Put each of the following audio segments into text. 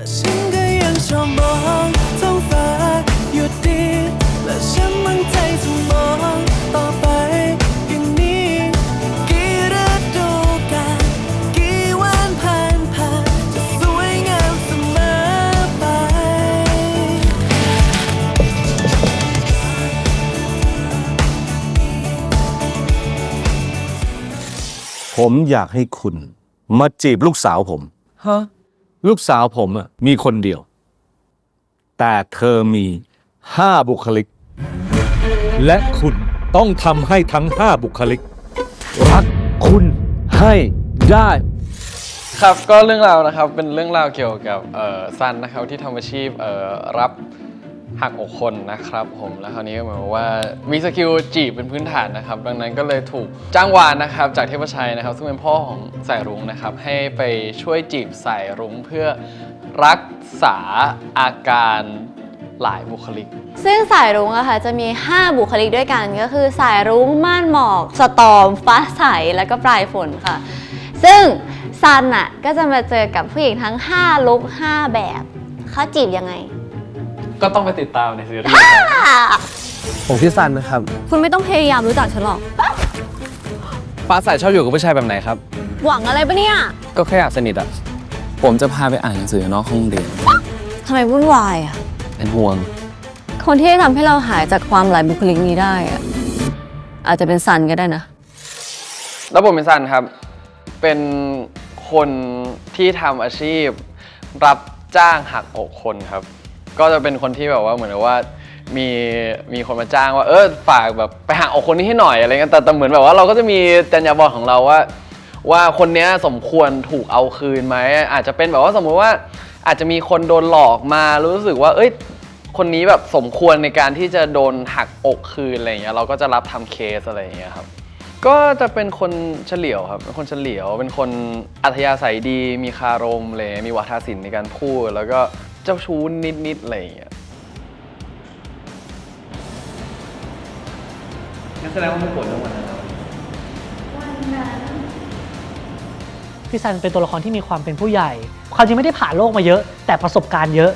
แต่ฉันก็ยังชอบมองท้องฟ้าอยู่ดี และฉันมั่นใจจะมองต่อไปอย่างนี้กี่ฤดูกาลกี่วันผ่านผ่านจะสวยงามเสมอไป ผมอยากให้คุณ มาจีบลูกสาวผม ฮะ ลูกสาวผมอะมีคนเดียว แต่เธอมีห้าบุคลิก และคุณต้องทำให้ทั้งห้าบุคลิก รักคุณให้ได้ ครับก็เรื่องราวนะครับเป็นเรื่องราวเกี่ยวกับเอ่อซันนะครับที่ทำอาชีพเอ่อรับ หักอกคนนะครับผมแล้วคราวนี้ก็เหมือนว่ามีสกิลจีบเป็นพื้นฐานนะครับ ดังนั้นก็เลยถูกจ้างวานนะครับ จากเทพชัยนะครับ ซึ่งเป็นพ่อของสายรุ้งนะครับ ให้ไปช่วยจีบสายรุ้งเพื่อรักษาอาการหลายบุคลิก ซึ่งสายรุ้งอะค่ะจะมี 5 บุคลิกด้วยกันก็คือสายรุ้งม่านหมอกสตอม ฟ้าใสแล้วก็ปลายฝนค่ะ ซึ่งซันอะก็จะมาเจอกับผู้หญิงทั้ง 5 ลุก5แบบเขาจีบยังไง ก็ต้องไปติดตามในซีรีส์ผมชื่อซันนะครับ คุณไม่ต้องพยายามรู้จักฉันหรอก ฟ้าใสชอบอยู่กับผู้ชายแบบไหนครับ หวังอะไรปะเนี่ยก็แค่อยากสนิทอะผมจะพาไปอ่านหนังสือนอกห้องเรียนทำไมวุ่นวายอะเป็นห่วง คนที่ทำให้เราหายจากความหลายบุคลิกนี้ได้อะอาจจะเป็นซันก็ได้นะ แล้วผมเป็นซันครับ เป็นคนที่ทำอาชีพ รับจ้างหักอกคนครับ ก็จะเป็นคนที่แบบว่าเหมือนกับว่ามีมีคนมาจ้างว่า เออฝากแบบไปหักอกคนนี้ให้หน่อยอะไรเงี้ยแต่แต่เหมือนแบบว่าเราก็จะมีจรรยาบรรณของเราว่า ว่าคนเนี้ยสมควรถูกเอาคืนไหมอาจจะเป็นแบบว่าสมมุติว่าอาจจะมีคนโดนหลอกมารู้สึกว่า เอ้ยคนนี้แบบสมควรในการที่จะโดนหักอกคืนอะไรเงี้ยเราก็จะรับทำเคสอะไรเงี้ยครับก็จะเป็นคนเฉลียวครับเป็นคนเฉลียว เป็นคนอัธยาศัยดี มีคารมเลยมีวาทศิลป์ในการพูด แล้วก็ เจ้าชู้นิดๆอะไรอย่างเงี้ยพี่ซันเป็นตัวละครที่มีความเป็นผู้ใหญ่ ความจริงไม่ได้ผ่านโลกมาเยอะ แต่ประสบการณ์เยอะ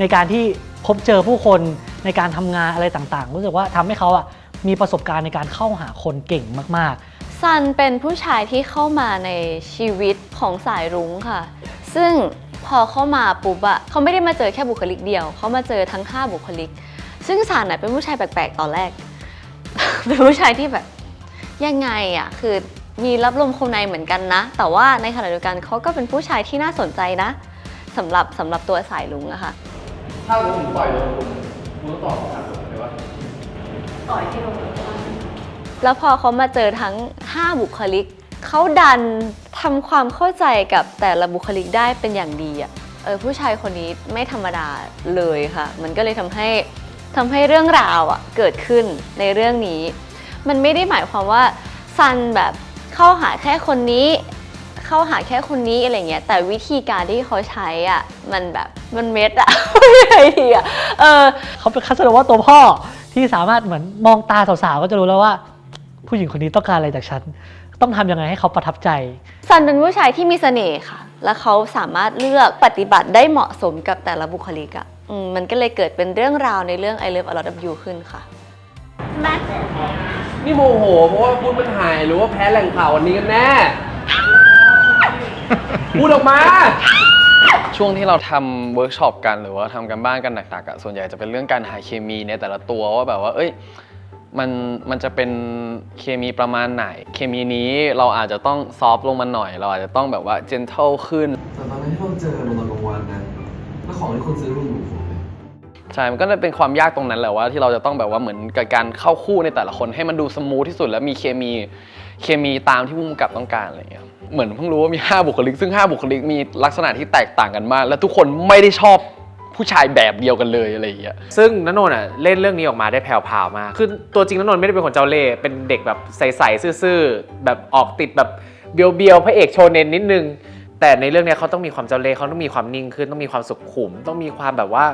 ในการที่พบเจอผู้คนในการทำงานอะไรต่างๆ รู้สึกว่าทำให้เขาอะมีประสบการณ์ในการเข้าหาคนเก่งมากซันเป็นผู้ชายที่เข้ามาในชีวิตของสายรุ้งค่ะ ซึ่ง พอเข้ามาปุ๊บอะเขาไม่ได้มาเจอแค่บุคลิกเดียว เขามาเจอทั้ง 5 บุคลิก ซึ่งซันอะเป็นผู้ชายแปลกๆ ตอนแรก เป็นผู้ชายที่แบบยังไงอะคือมีรับลมคมในเหมือนกันนะ แต่ว่าในขณะเดียวกันเขาก็เป็นผู้ชายที่น่าสนใจนะสำหรับสำหรับตัวสายลุงอะค่ะ ถ้าผมปล่อยลงคุณต้องตอบคำถามผมเลยว่าแล้วพอเขามาเจอทั้ง 5 บุคลิก เขาดันทำความเข้าใจกับแต่ละบุคลิกได้เป็นอย่างดีอะเออผู้ชายคนนี้ไม่ธรรมดาเลยค่ะ มันก็เลยทำให้ทำให้เรื่องราวอะเกิดขึ้นในเรื่องนี้ มันไม่ได้หมายความว่าซันแบบเข้าหาแค่คนนี้เข้าหาแค่คนนี้อะไรเงี้ย แต่วิธีการที่เขาใช้อะ มันแบบมันเม็ดอะไม่ใช่ทีอะเออเขาเป็นคัสโนว่าตัวพ่อที่สามารถเหมือนมองตาสาวๆก็จะรู้แล้วว่า ผู้หญิงคนนี้ต้องการอะไรจากฉัน ต้องทำยังไงให้เขาประทับใจ ซันเป็นผู้ชายที่มีเสน่ห์ค่ะ แล้วเขาสามารถเลือกปฏิบัติได้เหมาะสมกับแต่ละบุคลิกอะ่ะอืมมันก็เลยเกิดเป็นเรื่องราวในเรื่อง I Love a Lot of You ขึ้นค่ะ นี่โมโห เพราะว่าพูดมันหายหรือว่าแพ้แหล่งข่าววันนี้กันแน่ พูดออกมา ช่วงที่เราทำเวิร์กช็อปกันหรือว่าทำกันบ้านกันหนักๆอะส่วนใหญ่จะเป็นเรื่องการหาเคมีในแต่ละตัวว่าแบบว่า เอ้ย มันมันจะเป็นเคมีประมาณไหน เคมีนี้เราอาจจะต้องซอฟต์ลงมาหน่อย เราอาจจะต้องแบบว่าเจนเทลขึ้น แต่ตอนนั้นที่เราเจอมันตอนกลางวันนะแล้วของที่คุณซื้อมันอยู่ผมเลยใช่ มันก็เลยเป็นความยากตรงนั้นแหละว่าที่เราจะต้องแบบว่าเหมือนกับการเข้าคู่ในแต่ละคนให้มันดูสมูทที่สุด และมีเคมีเคมีตามที่ผู้กำกับต้องการอะไรอย่างเงี้ย เหมือนเพิ่งรู้ว่ามี 5 บุคลิก ซึ่ง 5 บุคลิกมีลักษณะที่แตกต่างกันมาก และทุกคนไม่ได้ชอบ ผู้ชายแบบเดียวกันเลยอะไรอย่างเงี้ย ซึ่งณนนท์อะเล่นเรื่องนี้ออกมาได้แผ่วๆมาก คือตัวจริงณนนท์ไม่ได้เป็นคนเจ้าเล่ห์เป็นเด็กแบบใสๆซื่อๆแบบออกติดแบบเบียวๆพระเอกโชเนนนิดนึง แต่ในเรื่องเนี้ยเขาต้องมีความเจ้าเล่ห์เขาต้องมีความนิ่งขึ้นต้องมีความสุขุม ต้องมีความแบบว่า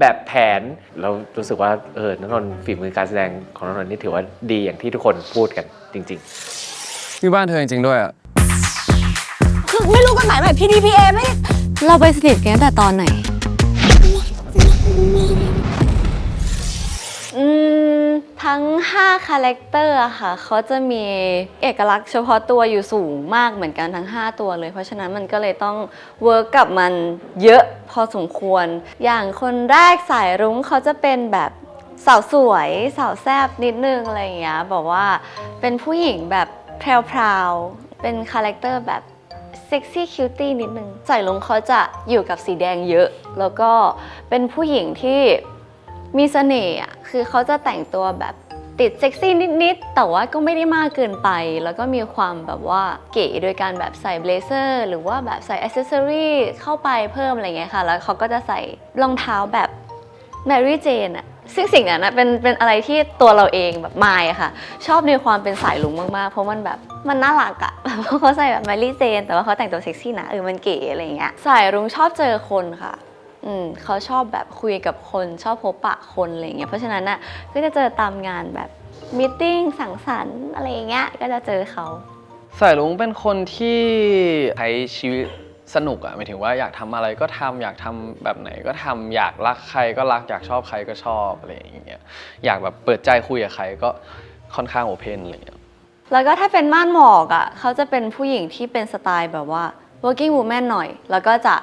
แบบแผนเรารู้สึกว่าเออนนท์ฝีมือการแสดงของนนท์นี่ถือว่าดีอย่างที่ทุกคนพูดกันจริง ๆ ที่บ้านเธอจริงๆด้วยอะคือไม่รู้กฎหมายใหม่ PDPA ไม่เราไปสนิทกันตั้งแต่ตอนไหน อืม ทั้ง 5 คาแรคเตอร์อะค่ะเขาจะมีเอกลักษณ์เฉพาะตัวอยู่สูงมากเหมือนกันทั้ง 5 ตัวเลย เพราะฉะนั้นมันก็เลยต้องเวิร์กกับมันเยอะพอสมควร อย่างคนแรกสายรุ้งเขาจะเป็นแบบสาวสวยสาวแซบนิดนึงอะไรอย่างเงี้ยบอกว่าเป็นผู้หญิงแบบแพรวๆเป็นคาแรคเตอร์แบบ เซ็กซี่คิวตี้นิดนึงใส่ลงเขาจะอยู่กับสีแดงเยอะ แล้วก็เป็นผู้หญิงที่มีเสน่ห์อะคือเขาจะแต่งตัวแบบติดเซ็กซี่นิดๆ แต่ว่าก็ไม่ได้มากเกินไป แล้วก็มีความแบบว่าเก๋โดยการแบบใส่เบลเซอร์ หรือว่าแบบใส่อ c เซสซอรี่เข้าไปเพิ่มอะไรเงี้ยค่ะ แล้วเขาก็จะใส่รองเท้าแบบแมรี่เจนอะ ซึ่งสิ่งนั้นนะเป็นเป็นอะไรที่ตัวเราเองแบบมายอะค่ะ ชอบในความเป็นสายลุงมากๆ เพราะมันแบบมันน่ารักอะเพราะเขาใส่แบบแมรี่เจน แต่ว่าเขาแต่งตัวเซ็กซี่นะเออมันเก๋อะไรเงี้ยสายรุ้งชอบเจอคนค่ะอืมเขาชอบแบบคุยกับคนชอบพบปะคนอะไรเงี้ยเพราะฉะนั้นน่ะก็จะเจอตามงานแบบมิ팅สังสรรค์อะไรเงี้ยก็จะเจอเขาสายลุงเป็นคนที่ใช้ชีวิต สนุกอะหมายถึงว่าอยากทำอะไรก็ทำอยากทำแบบไหนก็ทำอยากรักใครก็รักอยากชอบใครก็ชอบอะไรอย่างเงี้ยอยากแบบเปิดใจคุยกับใครก็ค่อนข้างโอเพนอะไรอย่างเงี้ยแล้วก็ถ้าเป็นม่านหมอกอะเขาจะเป็นผู้หญิงที่เป็นสไตล์แบบว่า working woman หน่อย แล้วก็จะ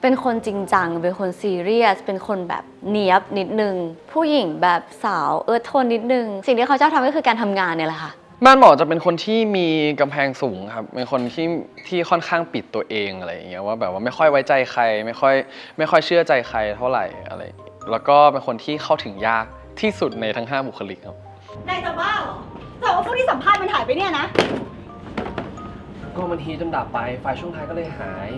เป็นคนจริงจัง เป็นคนซีเรียส เป็นคนแบบเนียบนิดนึง ผู้หญิงแบบสาวเอิร์ธโทนนิดนึง สิ่งที่เขาชอบทำก็คือการทำงานเนี่ยแหละค่ะ ม่านหมอจะเป็นคนที่มีกำแพงสูงครับเป็นคนที่ที่ค่อนข้างปิดตัวเองอะไรอย่างเงี้ยว่าแบบว่าไม่ค่อยไว้ใจใคร ไม่ค่อยไม่ค่อยเชื่อใจใครเท่าไหร่อะไร แล้วก็เป็นคนที่เข้าถึงยากที่สุดในทั้ง 5 บุคลิกครับนายจะบ้าเหรอแต่ว่าพวกที่สัมภาษณ์มันหายไปเนี่ยนะ ก็มันฮีทจนดับไป ไฟล์ช่วงท้ายก็เลยหาย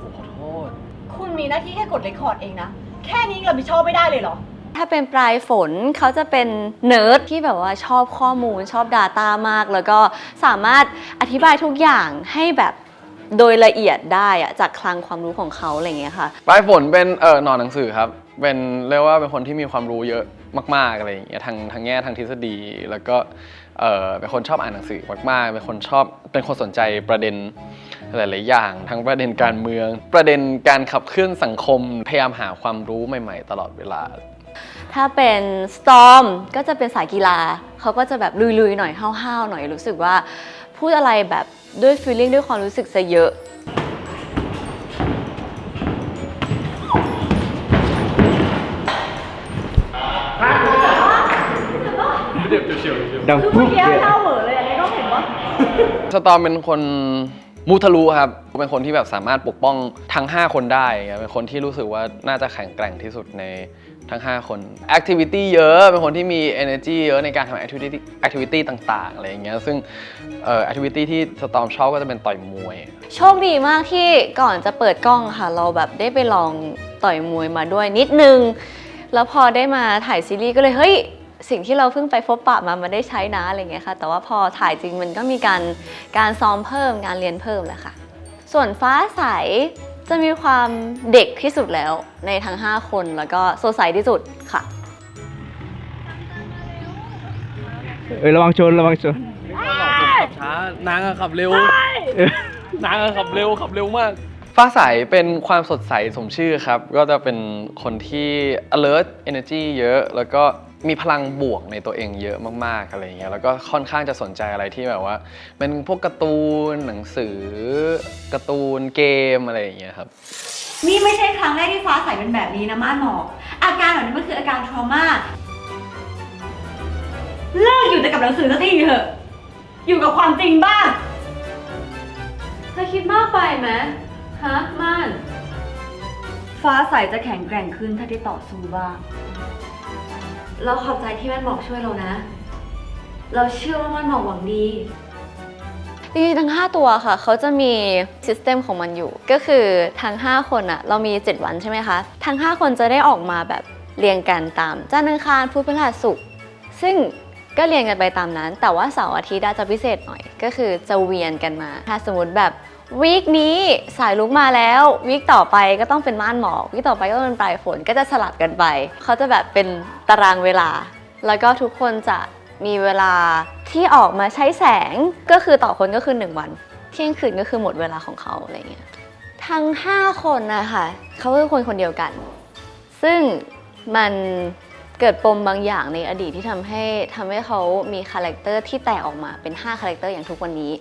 ผมขอโทษ คุณมีหน้าที่แค่กดเรคคอร์ดเองนะ แค่นี้รับผิดชอบไม่ได้เลยเหรอ ถ้าเป็นปลายฝนเขาจะเป็นเนิร์ดที่แบบว่าชอบข้อมูลชอบ Data มาก แล้วก็สามารถอธิบายทุกอย่างให้แบบโดยละเอียดได้อะจากคลังความรู้ของเขาอะไรอย่างเงี้ยค่ะ ปลายฝนเป็นเออหนอนหนังสือครับ เป็นเรียกว่าเป็นคนที่มีความรู้เยอะมากๆอะไรอย่างเงี้ยทางทางแง่ทางทฤษฎี แล้วก็เออเป็นคนชอบอ่านหนังสือมากๆเป็นคนชอบเป็นคนสนใจประเด็นหลายๆอย่าง ทั้งประเด็นการเมือง ประเด็นการขับเคลื่อนสังคมพยายามหาความรู้ใหม่ ๆ ตลอดเวลา ถ้าเป็น Storm ก็จะเป็นสายกีฬา เขาก็จะแบบลุยๆหน่อยห้าวๆหน่อยรู้สึกว่าพูดอะไรแบบด้วย feeling ด้วยความรู้สึกซะเยอะคือเมื่อกี้เล่าเหม่อเลยอันนี้ก็เห็นว่าสตอมเป็นคนมุทะลุครับ เป็นคนที่แบบสามารถปกป้องทั้ง 5 คนได้ครับเป็นคนที่รู้สึกว่าน่าจะแข็งแกร่งที่สุดใน ทั้ง 5 คน Activity เยอะเป็นคนที่มี energy เยอะในการทำ activity activity ต่างๆอะไรอย่างเงี้ยซึ่งเอ่อ activity ที่สตอมชอบก็จะเป็นต่อยมวย โชคดีมากที่ก่อนจะเปิดกล้องค่ะ เราแบบได้ไปลองต่อยมวยมาด้วยนิดนึง แล้วพอได้มาถ่ายซีรีส์ก็เลยเฮ้ยสิ่งที่เราเพิ่งไปพบปะมามันได้ใช้นะอะไรเงี้ยค่ะ แต่ว่าพอถ่ายจริงมันก็มีการการซ้อมเพิ่มงานเรียนเพิ่มแหละค่ะ ส่วนฟ้าใส จะมีความเด็กที่สุดแล้วในทั้ง 5 คนแล้วก็โซใสที่สุดค่ะ เอ้ยระวังชนระวังชนช้านางอะขับเร็ว นางอะขับเร็วขับเร็วมาก ฟ้าใสเป็นความสดใสสมชื่อครับ ก็จะเป็นคนที่ alert energy เยอะ แล้วก็ มีพลังบวกในตัวเองเยอะมากๆอะไรเงี้ยแล้วก็ค่อนข้างจะสนใจอะไรที่แบบว่า เป็นพวกการ์ตูนหนังสือการ์ตูนเกมอะไรอย่างเงี้ยครับ นี่ไม่ใช่ครั้งแรกที่ฟ้าใสเป็นแบบนี้นะม่านหมอกอาการแบบนี้มันคืออาการทรมาเลิกอยู่แต่กับหนังสือสักทีเถอะ อยู่กับความจริงบ้างเธอคิดมากไปไหมฮะม่าน ฟ้าใสจะแข็งแกร่งขึ้นถ้าได้ต่อสู้บ้าง เราขอบใจที่แม่หมอกช่วยเรานะ เราเชื่อว่าแมันหมอกหวังดี จริงๆทั้ง 5 ตัวค่ะ เขาจะมีซิสเต็มของมันอยู่ ก็คือทั้ง 5 คนอะเรามี 7 วันใช่ไหมคะ ทั้ง 5 คนจะได้ออกมาแบบเรียงกันตามจันทร์อังคารพุธพฤหัสศุกร์ซึ่งก็เรียงกันไปตามนั้น แต่ว่าเสาร์อาทิตย์อาจจะพิเศษหน่อย ก็คือจะเวียนกันมา ถ้าสมมติแบบ วีคนี้สายลุกมาแล้ววีคต่อไปก็ต้องเป็นม่านหมอกวีคต่อไปก็เป็นปลายฝนก็จะสลับกันไปเขาจะแบบเป็นตารางเวลา แล้วก็ทุกคนจะมีเวลาที่ออกมาใช้แสงก็คือต่อคนก็คือ 1 วัน เที่ยงคืนก็คือหมดเวลาของเขาอะไรเงี้ยทั้ง 5 คนนะคะเขาคือคนคนเดียวกัน ซึ่งมันเกิดปมบางอย่างในอดีตที่ทำให้ทำให้เขามีคาแรคเตอร์ที่แตกออกมาเป็น 5 คาแรคเตอร์อย่างทุกวันนี้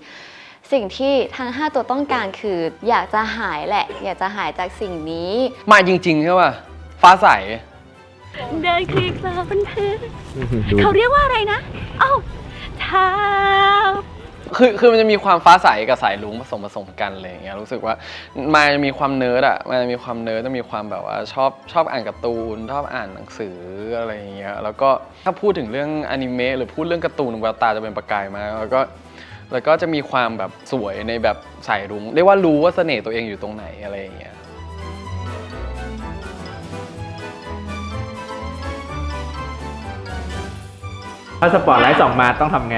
สิ่งที่ทั้ง 5 ตัวต้องการคือ อยากจะหายแหละ อยากจะหายจากสิ่งนี้ มาจริงๆใช่ป่ะฟ้าใส เดินคลีกลาเป็นเพื่อนเขาเรียกว่าอะไรนะ เอ้าเท้าคือคือมันจะมีความฟ้าใสกับสายลุงผสมผสมกันอะไรอย่างเงี้ยรู้สึกว่ามันจะมีความเนิร์ดอะมันจะมีความเนิร์ดจะมีความแบบว่าชอบชอบอ่านการ์ตูน ชอบอ่านหนังสืออะไรอย่างเงี้ยแล้วก็ถ้าพูดถึงเรื่องอนิเมะหรือพูดเรื่องการ์ตูนแววตาจะเป็นประกายมากแล้วก็ แล้วก็จะมีความแบบสวยในแบบสายรุ้งเรียกว่ารู้ว่าเสน่ห์ตัวเองอยู่ตรงไหนอะไรอย่างเงี้ยถ้าสปอร์ตไลท์ส่องมาต้องทำไง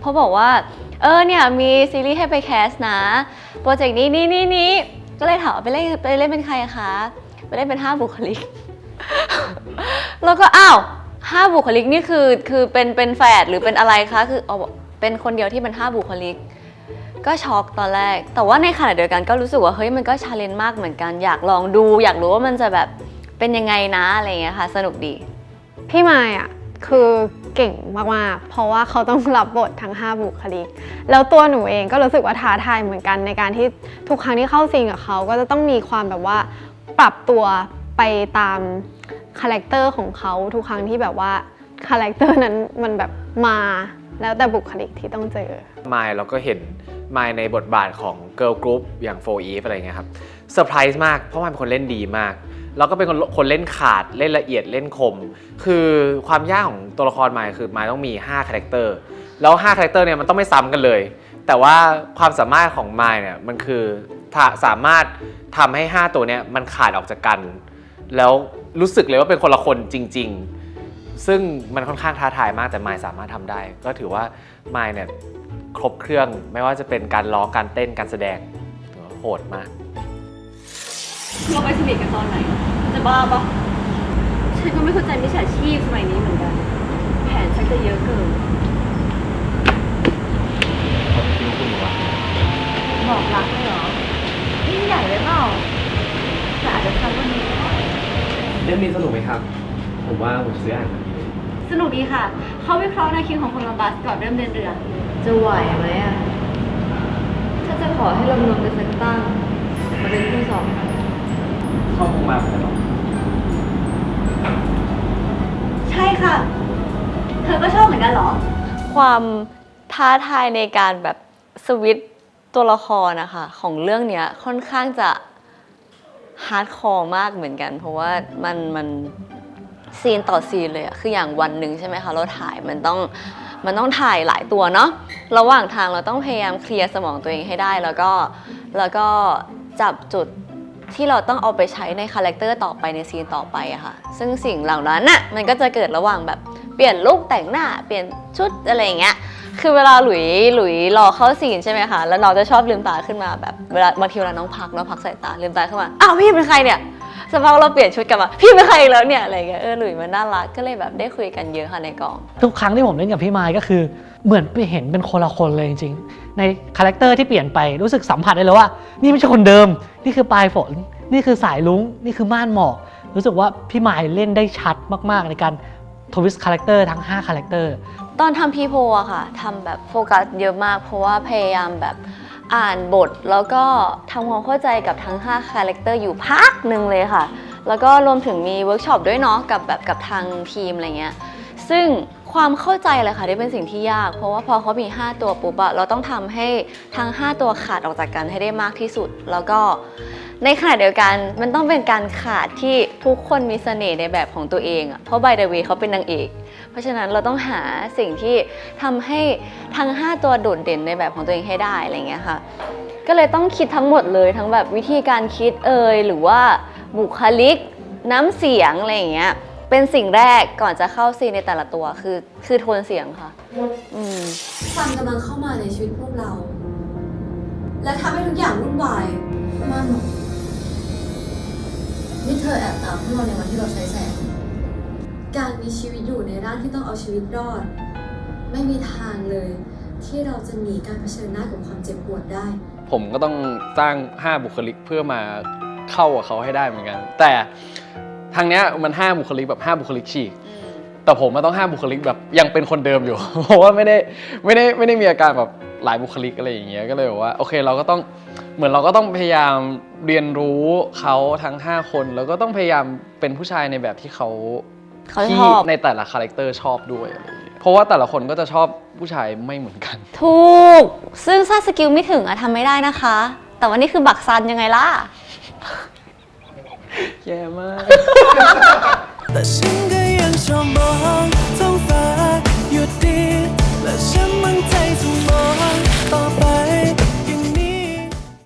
เขาบอกว่า เออเนี่ยมีซีรีส์ให้ไปแคสนะ โปรเจกต์นี้นี่นี่นี่ก็เลยถามว่าไปเล่นไปเล่นเป็นใครอะคะ ไปเล่นเป็น5บุคลิก แล้วก็อ้าวห้าบุคลิกนี่คือคือเป็นเป็นแฝดหรือเป็นอะไรคะคือเอาเป็นคนเดียวที่เป็น5บุคลิก ก็ช็อกตอนแรก แต่ว่าในขณะเดียวกันก็รู้สึกว่าเฮ้ยมันก็ชาเลนจ์มากเหมือนกันอยากลองดู อยากรู้ว่ามันจะแบบเป็นยังไงนะอะไรอย่างเงี้ยค่ะ สนุกดี พี่มายอะคือเก่งมากๆ เพราะว่าเขาต้องรับบททั้ง 5 บุคลิก แล้วตัวหนูเองก็รู้สึกว่าท้าทายเหมือนกันในการที่ทุกครั้งที่เข้าซีนกับเขาก็จะต้องมีความแบบว่าปรับตัว ไปตามคาแรคเตอร์ของเขาทุกครั้งที่แบบว่าคาแรคเตอร์นั้นมันแบบมาแล้วแต่บุคลิกที่ต้องเจอมายเราก็เห็นมายในบทบาทของเกิร์ลกรุ๊ปอย่างโฟอีฟอะไรเงี้ยครับเซอร์ไพรส์มากเพราะมันเป็นคนเล่นดีมาก แล้วก็เป็นคนคนเล่นขาดเล่นละเอียดเล่นคม คือความยากของตัวละครมายคือมายต้องมี5คาแรคเตอร์แล้ว5คาแรคเตอร์เนี่ยมันต้องไม่ซ้ำกันเลย แต่ว่าความสามารถของมายเนี่ยมันคือสามารถทำให้ 5 ตัวเนี่ยมันขาดออกจากกัน แล้วรู้สึกเลยว่าเป็นคนละคนจริง ๆ ซึ่งมันค่อนข้างท้าทายมากแต่มายสามารถทำได้ ก็ถือว่ามายเนี่ยครบเครื่องไม่ว่าจะเป็นการร้องการเต้นการแสดงถือว่าโหดมากเราไปสนิทกันตอนไหน จะบ้าปะฉันก็ไม่เข้าใจมิจฉาชีพสมัยนี้เหมือนกัน แผนชักจะเยอะเกินบอกรักเลยเหรอยิ่งใหญ่เลยเปล่าแต่อาจจะทำวันนี้ก็ได้ เรื่องนี้สนุกไหมครับ ผมว่าผมซื้ออ่านสนุกดีค่ะ เขาวิเคราะห์แนวคิดของโคลัมบัสก่อนเริ่มเดินเรือ จะไหวไหมอะถ้าจะขอให้ลงนวมกันสักตั้งมาเป็นที่สองชอบพวกมาเหมือนกันหรอใช่ค่ะ เธอก็ชอบเหมือนกันเหรอ ความท้าทายในการแบบสวิตช์ตัวละครนะคะของเรื่องเนี้ยค่อนข้างจะ ฮาร์ดคอร์มากเหมือนกัน เพราะว่ามันมันซีนต่อซีนเลยอะคืออย่างวันหนึ่งใช่ไหมคะเราถ่ายมันต้องมันต้องถ่ายหลายตัวเนาะระหว่างทางเราต้องพยายามเคลียร์สมองตัวเองให้ได้แล้วก็แล้วก็จับจุดที่เราต้องเอาไปใช้ในคาแรคเตอร์ต่อไปในซีนต่อไปอะค่ะ ซึ่งสิ่งเหล่านั้นน่ะมันก็จะเกิดระหว่างแบบเปลี่ยนลุคแต่งหน้า เปลี่ยนชุดอะไรอย่างเงี้ย คือเวลาหลุยหลุยรอเข้าซีนใช่ไหมคะ แล้วน้องจะชอบลืมตาขึ้นมาแบบเวลาบางทีเวลาน้องพักน้องพักสายตาลืมตาขึ้นมา อ้าวพี่เป็นใครเนี่ยสักพักเราเปลี่ยนชุดกลับมา พี่เป็นใครอีกแล้วเนี่ยอะไรเงี้ย เออหลุยมันน่ารักก็เลยแบบได้คุยกันเยอะค่ะในกอง ทุกครั้งที่ผมเล่นกับพี่มายก็คือ เหมือนไปเห็นเป็นคนละคนเลยจริงๆ ในคาแรคเตอร์ที่เปลี่ยนไปรู้สึกสัมผัสได้เลยว่า นี่ไม่ใช่คนเดิม นี่คือปลายฝน นี่คือสายลุงนี่คือม่านหมอก รู้สึกว่าพี่มายเล่นได้ชัดมากๆในการทวิสต์คาแรคเตอร์ทั้ง5คาแรคเตอร์ ตอนทำพีโพอะค่ะทำแบบโฟกัสเยอะมาก เพราะว่าพยายามแบบอ่านบท แล้วก็ทำความเข้าใจกับทั้ง5คาแรคเตอร์อยู่พักหนึ่งเลยค่ะ แล้วก็รวมถึงมีเวิร์กช็อปด้วยเนาะกับแบบกับทางทีมอะไรเงี้ยซึ่งความเข้าใจเลยค่ะที่เป็นสิ่งที่ยาก เพราะว่าพอเขามี 5 ตัวปุ๊บอะเราต้องทำให้ทั้ง 5 ตัวขาดออกจากกันให้ได้มากที่สุด แล้วก็ในขณะเดียวกันมันต้องเป็นการขาดที่ทุกคนมีเสน่ห์ในแบบของตัวเองอะเพราะ by the way เขาเป็นนางเอก เพราะฉะนั้นเราต้องหาสิ่งที่ทำให้ทั้ง 5 ตัวโดดเด่นในแบบของตัวเองให้ได้อะไรเงี้ยค่ะก็เลยต้องคิดทั้งหมดเลยทั้งแบบวิธีการคิดเอ่ยหรือว่าบุคลิกน้ำเสียงอะไรอย่างเงี้ยเป็นสิ่งแรกก่อนจะเข้าซีนในแต่ละตัวคือ คือโทนเสียงค่ะอืมความกำลังเข้ามาในชีวิตพวกเรา และทำให้ทุกอย่างวุ่นวายมากหนอกนี่เธอแอบตามพวกเราในวันที่เราใช้แสง การมีชีวิตอยู่ในร่างที่ต้องเอาชีวิตรอด ไม่มีทางเลย ที่เราจะหนีการเผชิญหน้ากับความเจ็บปวดได้ ผมก็ต้องสร้าง 5 บุคลิกเพื่อมาเข้ากับเขาให้ได้เหมือนกัน แต่ทางเนี้ยมัน 5 บุคลิกแบบ 5 บุคลิกฉีกแต่ผมมันต้อง 5 บุคลิกแบบยังเป็นคนเดิมอยู่ เพราะว่าไม่ได้ไม่ได้ไม่ได้มีอาการแบบหลายบุคลิกอะไรอย่างเงี้ยก็เลยบอกว่าโอเคเราก็ต้องเหมือนเราก็ต้องพยายามเรียนรู้เขาทั้ง 5 คน แล้วก็ต้องพยายามเป็นผู้ชายในแบบที่เขา เขาที่ชอบ ในแต่ละคาแรคเตอร์ชอบด้วยอะไรอย่างเงี้ยเพราะว่าแต่ละคนก็จะชอบผู้ชายไม่เหมือนกัน ถูก ซึ่งถ้าสกิลไม่ถึงอะทำไม่ได้นะคะ แต่วันนี้คือบักซันยังไงล่ะ แย่มาก แต่ฉันก็ยังชอบมองท้องฟ้าอยู่ดี และฉันมั่นใจจะมองต่อไป